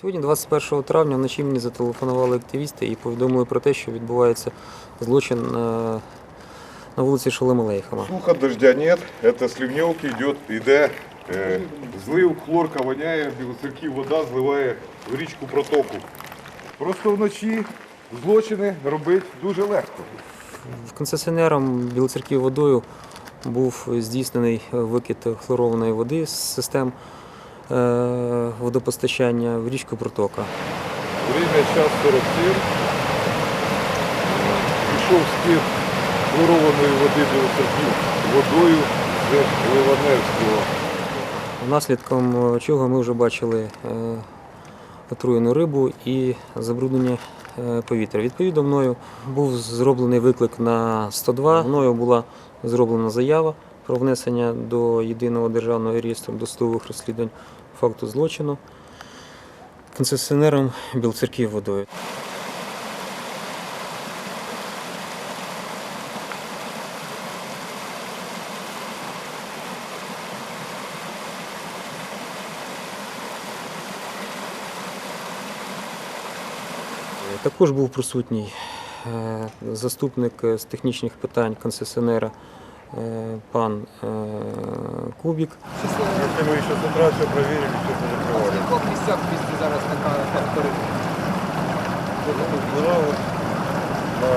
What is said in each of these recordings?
Сьогодні, 21 травня, вночі мені зателефонували активісти і повідомили про те, що відбувається злочин е, на вулиці Шолема Лейхама. Суха дождя нет, это с ливневки идет, іде е, злив, хлорка воняє, білоцерків вода зливає в річку протоку. Просто вночі злочини робити дуже легко. В концесіонером Білоцерків водою був здійснений викид хлорованої води з систем водопостачання в річку Протока. Время час 47. Пішов скид хлорованої води білоцерків водою з Ливаневського. Наслідком чого ми вже бачили е, отруєну рибу і забруднення е, повітря. Відповідно, мною був зроблений виклик на 102. Мною була зроблена заява про внесення до єдиного державного реєстру досудових розслідувань факту злочину концесіонером Білоцерків водою. Також був присутній е, заступник е, з технічних питань концесіонера пан е, Кубік. Якщо ми ще з утра все перевірили, все В позакривали. яких місцях в місті зараз така територія? Была вот на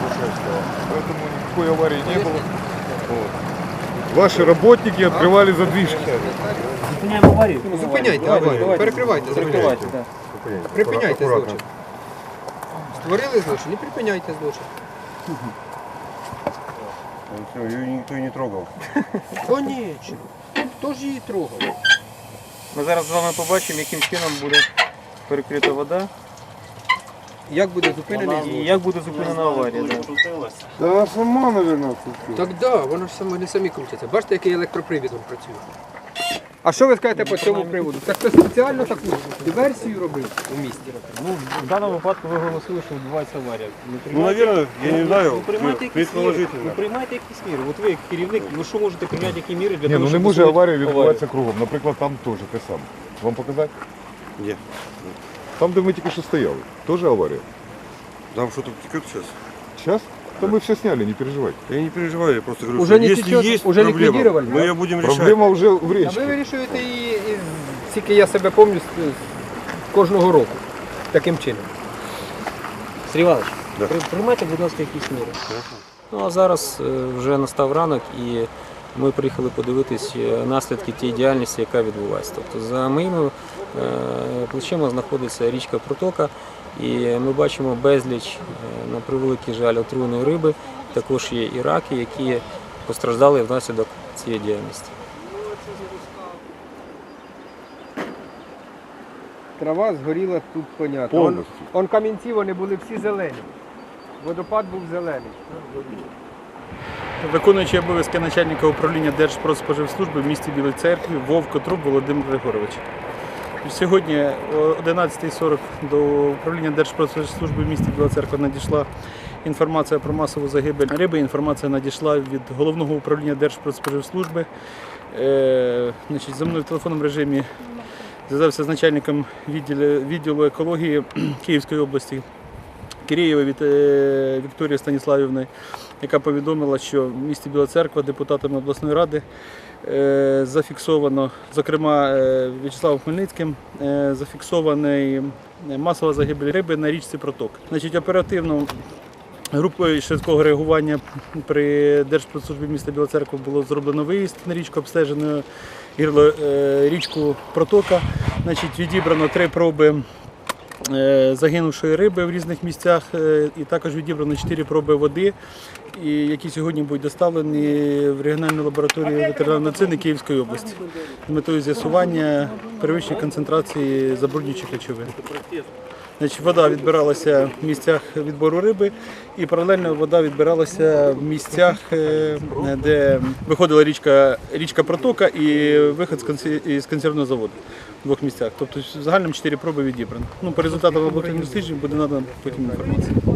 Душевского. Поэтому никакой аварии не было. Вот. Ваши работники открывали задвижки. Зупиняємо аварію. Зупиняйте аварію, перекривайте злочин. Припиняйте Аккуратно. злочин. Створили злочин і припиняйте злочин. Все, ее никто и не трогал. Конечно. Хто ж її трогав? Ми зараз з вами побачимо, яким чином буде перекрита вода Як буде і злочин? як буде зупинена аварія. да. Да она сама, наверное, Так да, воно ж саме не самі крутяться. Бачите, який електропривідом працює. А що ви скажете по цьому приводу? Це хтось спеціально таку диверсію робив у місті? Ну, в даному випадку ви оголосили, що відбувається аварія. Ну, Ну, наверное, я не знаю, Ну, приймайте якісь міри. Ну, приймайте якісь міри. От ви як керівник, ви що можете прийняти які міри для Ні, того, ну не щоб може усунути аварія відбуватися кругом. Наприклад, там теж те саме. Вам показати? Где? Там, де ми тільки що стояли, теж аварія. Там что-то текет сейчас? Зараз? То ми все сняли, не переживайте. Я не переживаю, я просто говорю, Уже что не если течет, есть уже проблема, ликвидировали, мы да? ее будем решать. Проблема вже в А ви річці. вирішуєте її, із- скільки я себе пам'ятаю, з- з кожного року. Таким чином. Сергій Іванович, Да. при- приймайте, будь ласка, якісь міри. Ну а зараз е, вже настав ранок і ми приїхали подивитись е, наслідки тієї діяльності, яка відбувається. Тобто за моїми е, плечима знаходиться річка Протока, і ми бачимо безліч, е, на превеликий жаль, отруєної риби. Також є і раки, які постраждали внаслідок цієї діяльності. Трава згоріла тут понятно. Повністю. Он, он камінці вони були всі зелені. Водопад був зелений. Виконуючий обов'язки начальника управління Держпродспоживслужби в місті Білій Церкві Вовко Труб Володимир Григорович. Сьогодні о 11.40 до управління Держпродспоживслужби в місті Біла Церква надійшла інформація про масову загибель риби. Інформація надійшла від головного управління Держпродспоживслужби. Е, значить, за мною в телефонному режимі зв'язався з начальником відділу екології Київської області Кирієва від е, Вікторії Станіславівни, яка повідомила, що в місті Біла Церква депутатами обласної ради е, зафіксовано, зокрема е, В'ячеславом Хмельницьким, зафіксований масова загибель риби на річці Проток. Значить, оперативно Групою швидкого реагування при Держпродслужбі міста Біла Церква було зроблено виїзд на річку, е, річку Протока. Значить, відібрано три проби загинувшої риби в різних місцях, е, і також відібрано чотири проби води, які сьогодні будуть доставлені в регіональну лабораторію ветеринарної медицини Київської області з метою з'ясування перевищення концентрації забруднюючих речовин. Значить, вода відбиралася в місцях відбору риби, і паралельно вода відбиралася в місцях, е, де виходила річка, річка протока і виход з консервного заводу двох місцях. Тобто в загальному чотири проби відібрано. Ну, по результатам лабораторних досліджень буде надана потім інформація.